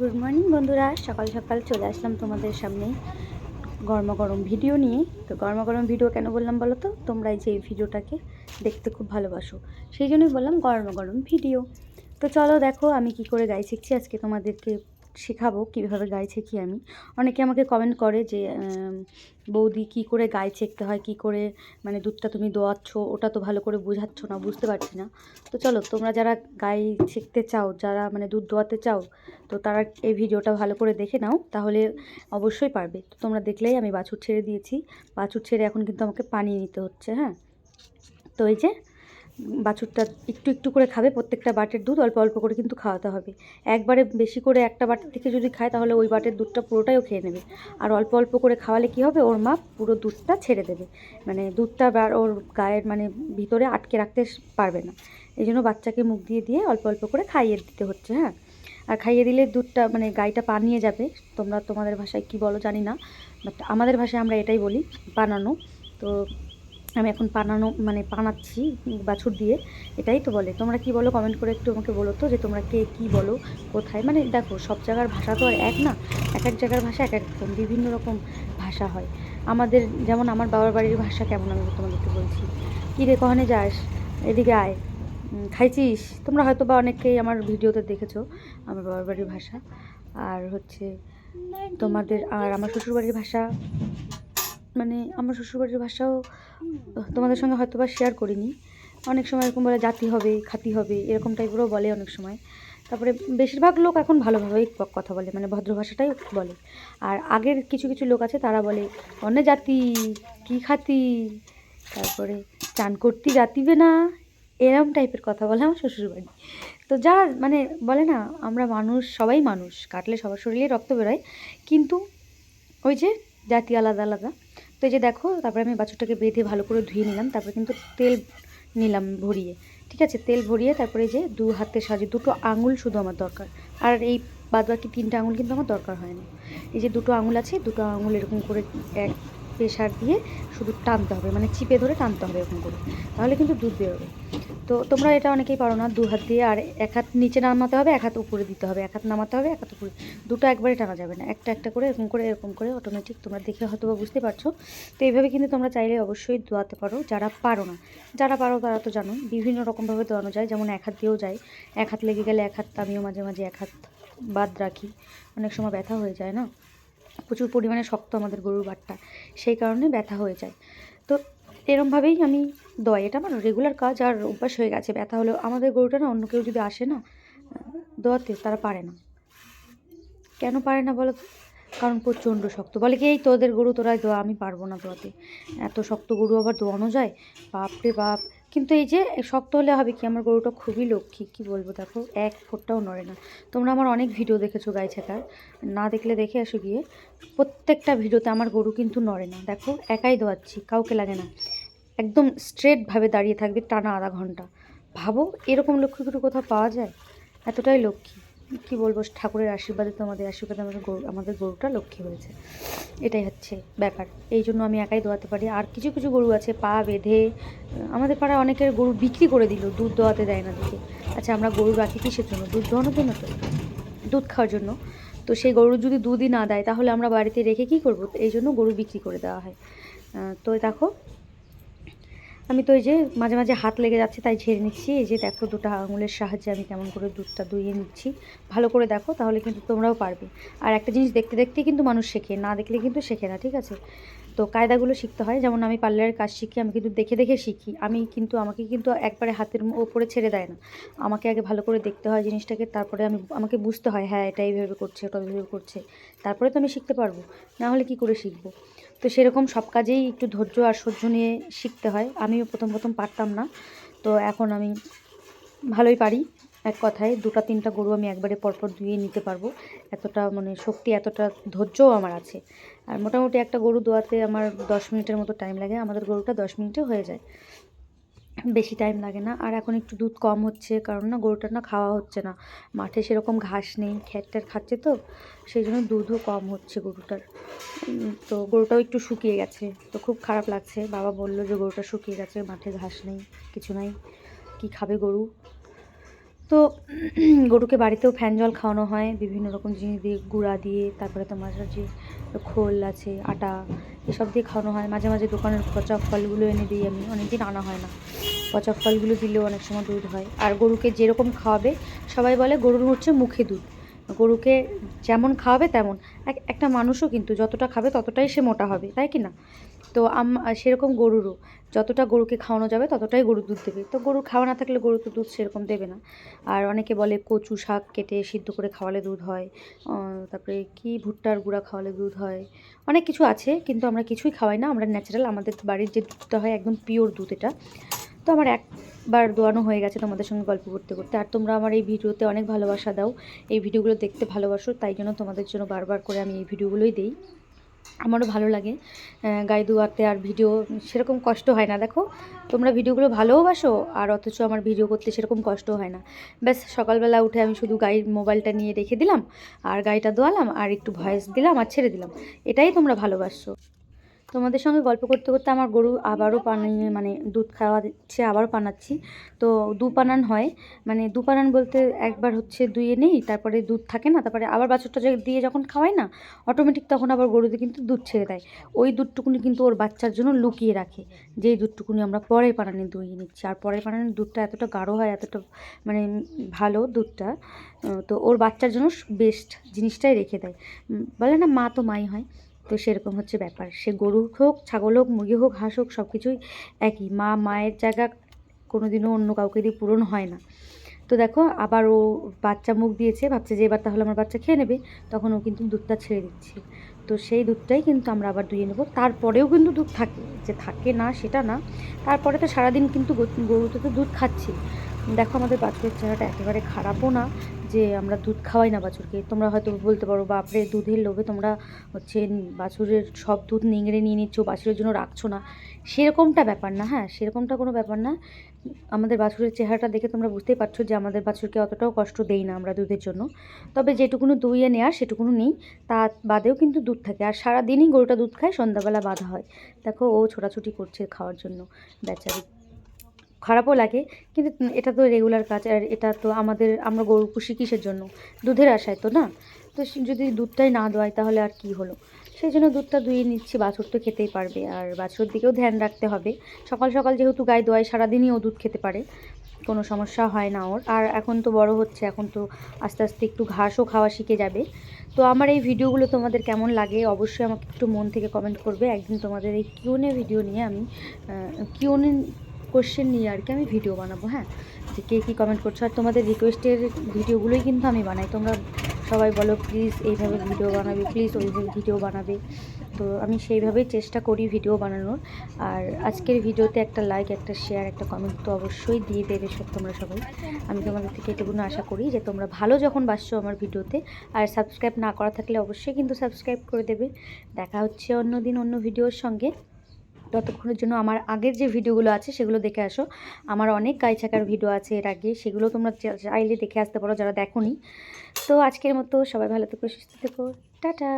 Good morning বন্ধুরা। সকাল সকাল চলে আসলাম তোমাদের সামনে গরম গরম ভিডিও নিয়ে। তো গরম গরম ভিডিও কেন বললাম বলো তো? তোমরা এই যে ভিডিওটাকে দেখতে খুব ভালোবাসো। সেই জন্যই বললাম গরম গরম ভিডিও তো চলো দেখো আমি কি করে গাই শিখছি। আজকে তোমাদেরকে শেখাবো কীভাবে গাই শিখি আমি। অনেকে আমাকে কমেন্ট করে যে বৌদি কি করে গায়ে চেকতে হয়? কি করে মানে দুধটা তুমি দোয়াচ্ছ? ওটা তো ভালো করে বোঝাচ্ছ না, বুঝতে পারছি না। তো চলো, তোমরা যারা গায়ে শিখতে চাও, যারা মানে দুধ দোয়াতে চাও, তো তারা এই ভিডিওটা ভালো করে দেখে নাও, তাহলে অবশ্যই পারবে। তো তোমরা দেখলেই আমি বাছুর ছেড়ে দিয়েছি। বাছুর ছেড়ে এখন কিন্তু আমাকে পানি নিতে হচ্ছে হ্যাঁ? তো এই যে বাছুরটা একটু একটু করে খাবে, প্রত্যেকটা বাটের দুধ অল্প অল্প করে কিন্তু খাওয়াতে হবে। একবারে বেশি করে একটা বাটের থেকে যদি খায়, তাহলে ওই বাটের দুধটা পুরোটাইও খেয়ে নেবে। আর অল্প অল্প করে খাওয়ালে কি হবে? ওর মা পুরো দুধটা ছেড়ে দেবে। মানে দুধটা ওর গায়ের মানে ভিতরে আটকে রাখতে পারবে না। এই জন্য বাচ্চাকে মুখ দিয়ে দিয়ে অল্প অল্প করে খাইয়ে দিতে হচ্ছে হ্যাঁ? আর খাইয়ে দিলে দুধটা মানে গাইটা পানিয়ে যাবে। তোমরা তোমাদের ভাষায় কি বলো জানি না বাট আমাদের ভাষায় আমরা এটাই বলি, বানানো। তো আমি এখন পানানো মানে পানাচ্ছি বাছুর দিয়ে, এটাই তো বলে। তোমরা কি বলো? কমেন্ট করে একটু আমাকে বলো তো যে তোমরা কে কী বলো, কোথায়? মানে দেখো, সব জায়গার ভাষা তো আর এক না। এক এক জায়গার ভাষা এক এক বিভিন্ন রকম ভাষা হয়। আমাদের, যেমন আমার বাবার বাড়ির ভাষা কেমন আমি তোমাদেরকে বলছি। কী রে, কখনে যাস? এদিকে আয়। খাইছিস? তোমরা হয়তো বা অনেকেই আমার ভিডিওতে দেখেছ আমার বাবার বাড়ির ভাষা। আর হচ্ছে তোমাদের, আর আমার শ্বশুরবাড়ির ভাষা। মানে আমার শ্বশুরবাড়ির ভাষাও তোমাদের সঙ্গে হয়তো বা শেয়ার করিনি। অনেক সময় এরকম বলে জাতি হবে, খাতি হবে, এরকম টাইপেরও বলে অনেক সময়। তারপরে বেশিরভাগ লোক এখন ভালোভাবেই কথা বলে মানে ভদ্র ভাষাটাই বলে। আর আগের কিছু কিছু লোক আছে, তারা বলে, অন্য জাতি, কি খাতি? তারপরে, চান করতে জাতিবে না? এরম টাইপের কথা বলে আমার শ্বশুরবাড়ি। তো যারা মানে বলে না, আমরা মানুষ, সবাই মানুষ। কাটলে সবার শরীরে রক্ত বেরোয়। কিন্তু ওই যে জাতি আলাদা আলাদা তো এই যে দেখো, তারপরে আমি বাছুরটাকে বেঁধে ভালো করে ধুয়ে নিলাম, তারপরে কিন্তু তেল নিলাম ভরিয়ে, ঠিক আছে? তেল ভরিয়ে তারপরে যে দু হাতের সাহায্যে দুটো আঙুল শুধু আমার দরকার। আর এই বাদ বাকি তিনটে আঙুল কিন্তু আমার দরকার হয় না। এই যে দুটো আঙুল আছে, দুটো আঙুল এরকম করে এক প্রেশার দিয়ে শুধু টানতে হবে মানে চিপে ধরে টানতে হবে এরকম করে। তাহলে কিন্তু দুধ বেরোবে। তো তোমরা এটা অনেকেই পারো না, দু হাত দিয়ে, আর এক হাত নিচে নামাতে হবে, এক হাত উপরে দিতে হবে, এক হাত নামাতে হবে, এক হাত উপরে। দুটো একবারে টানা যাবে না, একটা একটা করে, এরকম করে এরকম করে অটোমেটিক তোমরা দেখে হয়তো বা বুঝতে পারছ। তো এইভাবে কিন্তু তোমরা চাইলে অবশ্যই দোয়াতে পারো, যারা পারো না। যারা পারো তারা তো জানো, বিভিন্ন রকমভাবে দোয়ানো যায়, যেমন এক হাত দিয়েও যায়। এক হাত লেগে গেলে এক হাত আমিও মাঝে মাঝে এক হাত বাদ রাখি, অনেক সময় ব্যথা হয়ে যায় না? প্রচুর পরিমাণে শক্ত আমাদের গরুর বাটটা, সেই কারণে ব্যথা হয়ে যায়। এরমভাবেই আমি দোয়াই এটা আমার রেগুলার কাজ আর অভ্যাস হয়ে গেছে। ব্যথা হলেও আমাদের গরুটা না, অন্য কেউ যদি আসে না দোয়াতে তারা পারে না। কেন পারে না বলো কারণ প্রচণ্ড শক্ত। বলে কি, এই তোদের গরু তোরাই দোয়া আমি পারব না দোয়াতে এত শক্ত গরু আবার দোয়ানো যায়? বাপ রে বাপ। কিন্তু এই যে, শক্ত হলে হবে কি? আমার গরুটা খুবই লক্ষ্মী, কি বলব দেখো? এক ফোঁটটাও নড়ে না। তোমরা আমার অনেক ভিডিও দেখেছ গাই ছেকার না দেখলে দেখে আসো গিয়ে। প্রত্যেকটা ভিডিওতে আমার গরু কিন্তু নড়ে না। দেখো, একাই দোয়াচ্ছি, কাউকে লাগে না। একদম স্ট্রেটভাবে দাঁড়িয়ে থাকবে টানা আধা ঘণ্টা। ভাবো এরকম লক্ষ্মী গরু কোথাও পাওয়া যায়? এতটাই লক্ষ্মী। কি বলব, ঠাকুরের আশীর্বাদে তোমাদের আশীর্বাদে আমাদের গরু, আমাদের গরুটা লক্ষ্মী হয়েছে। এটাই হচ্ছে ব্যাপার। এই জন্য আমি একাই দোয়াতে পারি। আর কিছু কিছু গরু আছে, পা বেঁধে আমাদের পাড়ায় অনেকের গরু বিক্রি করে দিল, দুধ দোয়াতে দেয় না দিকে। আচ্ছা আমরা গরু রাখি কিসের জন্য? দুধ দোয়ানোর জন্য তো? দুধ খাওয়ার জন্য। তো সেই গরু যদি দুধই না দেয়, তাহলে আমরা বাড়িতে রেখে কী করব? এই জন্য গরু বিক্রি করে দেওয়া হয়। তো দেখো আমি তো এই যে মাঝে মাঝে হাত লেগে যাচ্ছে, তাই ঝেড়ে নিচ্ছি। এই যে দেখো দুটো আঙুলের সাহায্যে আমি কেমন করে দুধটা দুইয়ে নিচ্ছি। ভালো করে দেখো, তাহলে কিন্তু তোমরাও পারবে। আর একটা জিনিস দেখতে দেখতেই কিন্তু মানুষ শেখে, না দেখলে কিন্তু শেখে না, ঠিক আছে? তো কায়দাগুলো শিখতে হয়। যেমন আমি পার্লারের কাজ শিখি, আমি কিন্তু দেখে দেখে শিখি। আমি কিন্তু, আমাকে কিন্তু একবারে হাতের ওপরে ছেড়ে দেয় না। আমাকে আগে ভালো করে দেখতে হয় জিনিসটাকে, তারপরে আমি আমাকে বুঝতে হয় হ্যাঁ এটা এইভাবে করছে, ওটা এইভাবে করছে। তারপরে তো আমি শিখতে পারব। না হলে কি করে শিখব? তো সেরকম সব কাজেই একটু ধৈর্য আর সহ্য নিয়ে শিখতে হয়। আমিও প্রথম প্রথম পারতাম না। তো এখন আমি ভালোই পারি। এক কথায় দুটো, তিনটা গরু আমি একবারে পরপর ধুয়ে নিতে পারব। এতটা মানে শক্তি, এতটা ধৈর্যও আমার আছে। আর মোটামুটি একটা গরু দোয়াতে আমার দশ মিনিটের মতো টাইম লাগে। আমাদের গরুটা দশ মিনিটে হয়ে যায়। বেশি টাইম লাগে না। আর এখন একটু দুধ কম হচ্ছে, কারণ না গরুটা না খাওয়া হচ্ছে না। মাঠে সেরকম ঘাস নেই খ্যাটটার খাচ্ছে তো, সেই জন্য দুধও কম হচ্ছে গরুটার। তো গরুটাও একটু শুকিয়ে গেছে। তো খুব খারাপ লাগছে। বাবা বলল যে গরুটা শুকিয়ে গেছে, মাঠে ঘাস নেই, কিছু নাই। কি খাবে গরু? তো গরুকে বাড়িতেও ফ্যান জল খাওয়ানো হয়, বিভিন্ন রকম জিনিস দিয়ে গুঁড়া দিয়ে, তারপরে তোমার যে খোল আছে, আটা, এসব দিয়ে খাওয়ানো হয়। মাঝে মাঝে দোকানের পচা ফলগুলো এনে দিই আমি, অনেকদিন আনা হয় না। পচা ফলগুলো দিলেও অনেক সময় দুধ হয়। আর গরুকে যেরকম খাওয়াবে, সবাই বলে গরুর হচ্ছে মুখে দুধ। গরুকে যেমন খাওয়াবে তেমন, এক- একটা মানুষও কিন্তু যতটা খাবে ততটাই সে মোটা হবে, তাই কি না? তো আম সেরকম গরুরও যতটা গরুকে খাওয়ানো যাবে ততটাই গরু দুধ দেবে। তো গরু খাওয়া না থাকলে গরু তো দুধ সেরকম দেবে না। আর অনেকে বলে কচু শাক কেটে সিদ্ধ করে খাওয়ালে দুধ হয় তারপরে কি ভুট্টার গুঁড়া খাওয়ালে দুধ হয়, অনেক কিছু আছে কিন্তু আমরা কিছুই খাওয়াই না। আমরা ন্যাচারাল আমাদের বাড়ির যে দুধটা হয় একদম পিওর দুধ এটা। তো আমার একবার দোয়ানো হয়ে গেছে তোমাদের সঙ্গে গল্প করতে করতে। আর তোমরা আমার এই ভিডিওতে অনেক ভালোবাসা দাও। এই ভিডিওগুলো দেখতে ভালোবাসো, তাই জন্য তোমাদের জন্য বারবার করে আমি এই ভিডিওগুলোই দিই। আমারও ভালো লাগে। গাই দুয়াতে আর ভিডিও সেরকম কষ্ট হয় না। দেখো, তোমরা ভিডিওগুলো ভালোও আর অথচ আমার ভিডিও করতে সেরকম কষ্ট হয় না। ব্যাস, সকালবেলা উঠে আমি শুধু গাই মোবাইলটা নিয়ে রেখে দিলাম আর গাইটা দোয়ালাম আর একটু ভয়েস দিলাম আর ছেড়ে দিলাম। এটাই তোমরা ভালোবাসো। তোমাদের সঙ্গে গল্প করতে করতে আমার গরু আবারও পানিয়ে মানে দুধ খাওয়া দিচ্ছে আবারও পানাচ্ছি। তো দু পানান হয়। মানে দু পানান বলতে একবার হচ্ছে দুয়ে নেই, তারপরে দুধ থাকে না, তারপরে আবার বাছুরটা দিয়ে যখন খাওয়াই না অটোমেটিক তখন আবার গরুতে কিন্তু দুধ ছেড়ে দেয়। ওই দুধটুকুনি কিন্তু ওর বাচ্চার জন্য লুকিয়ে রাখে। যেই দুধটুকুনি আমরা পরের পানানে দুইয়ে নিচ্ছি। আর পরের পানানের দুধটা এতটা গাঢ় হয়, এতটা মানে ভালো দুধটা তো ওর বাচ্চার জন্য বেস্ট জিনিসটাই রেখে দেয়। বলে না, মা তো মাই হয়। তো সেরকম হচ্ছে ব্যাপার। সে গরু হোক, ছাগল হোক, মুরগি হোক, হাঁস হোক সব কিছুই একই। মা, মায়ের জায়গা কোনোদিনও অন্য কাউকে দিয়ে পূরণ হয় না। তো দেখো, আবার ও বাচ্চা মুখ দিয়েছে, ভাবছে যে এবার তাহলে আমার বাচ্চা খেয়ে নেবে, তখন ও কিন্তু দুধটা ছেড়ে দিচ্ছে। তো সেই দুধটাই কিন্তু আমরা আবার দুইয়ে নেব। তারপরেও কিন্তু দুধ থাকে, যে থাকে না সেটা না। তারপরে তো সারাদিন কিন্তু গরুতে তো দুধ খাচ্ছি। দেখো আমাদের বাছুরের চেহারাটা একেবারে খারাপও না যে আমরা দুধ খাওয়াই না বাছুরকে। তোমরা হয়তো বলতে পারো, বাপরে, দুধের লোভে তোমরা হচ্ছে বাছুরের সব দুধ নিংড়ে নিয়ে নিচ্ছ, বাছুরের জন্য রাখছো না। সেরকমটা ব্যাপার না হ্যাঁ সেরকমটা কোনো ব্যাপার না। আমাদের বাছুরের চেহারাটা দেখে তোমরা বুঝতেই পারছ যে আমাদের বাছুরকে অতটাও কষ্ট দেই না আমরা দুধের জন্য। তবে যেটুকুনো দুইয়ে নেওয়ার সেটুকুনো নেই। তা বাদেও কিন্তু দুধ থাকে। আর সারাদিনই গরুটা দুধ খায়, সন্ধ্যাবেলা বাঁধা হয়। দেখো, ও ছোটাছুটি করছে খাওয়ার জন্য। বেচারি খারাপও লাগে, কিন্তু এটা তো রেগুলার কাজ আর এটা তো আমাদের, আমরা গরু পুষি কিসের জন্য? দুধের আশায় তো না? তো যদি দুধটাই না দোয়াই তাহলে আর কি হলো? সেই জন্য দুধটা দুইয়ে নিচ্ছি, বাছুর তো খেতেই পারবে আর বাছুর দিকেও ধ্যান রাখতে হবে। সকাল সকাল যেহেতু গায়ে দোয়াই সারাদিনই ও দুধ খেতে পারে, কোনো সমস্যা হয় না ওর। আর এখন তো বড় হচ্ছে, এখন তো আস্তে আস্তে একটু ঘাসও খাওয়া শিখে যাবে। তো আমার এই ভিডিওগুলো তোমাদের কেমন লাগে অবশ্যই আমাকে একটু মন থেকে কমেন্ট করবে। একদিন তোমাদের এই কিউনে ভিডিও নিয়ে আমি কিউনে কোশ্চেন নিয়ে আর কি আমি ভিডিও বানাবো হ্যাঁ? যে কে কী কমেন্ট করছ। আর তোমাদের রিকোয়েস্টের ভিডিওগুলোই কিন্তু আমি বানাই। তোমরা সবাই বলো প্লিজ এইভাবে ভিডিও বানাবে প্লিজ ওইভাবে ভিডিও বানাবে। তো আমি সেইভাবেই চেষ্টা করি ভিডিও বানানোর। আর আজকের ভিডিওতে একটা লাইক একটা শেয়ার একটা কমেন্ট তো অবশ্যই দিয়ে দেবে সব তোমরা সবাই। আমি তোমাদের থেকে এটুকুনো আশা করি যে তোমরা ভালো যখন বাসছো আমার ভিডিওতে আর সাবস্ক্রাইব না করা থাকলে অবশ্যই কিন্তু সাবস্ক্রাইব করে দেবে। দেখা হচ্ছে অন্য দিন অন্য ভিডিওর সঙ্গে। ততক্ষণের জন্য আমার আগের যে ভিডিওগুলো আছে সেগুলো দেখে আসো। আমার অনেক গাই ছাকার ভিডিও আছে এর আগে, সেগুলো তোমরা চাইলে দেখে আসতে পারো যারা দেখো তো আজকের মতো সবাই ভালো থেকো, সুস্থ থেকো। টাটা!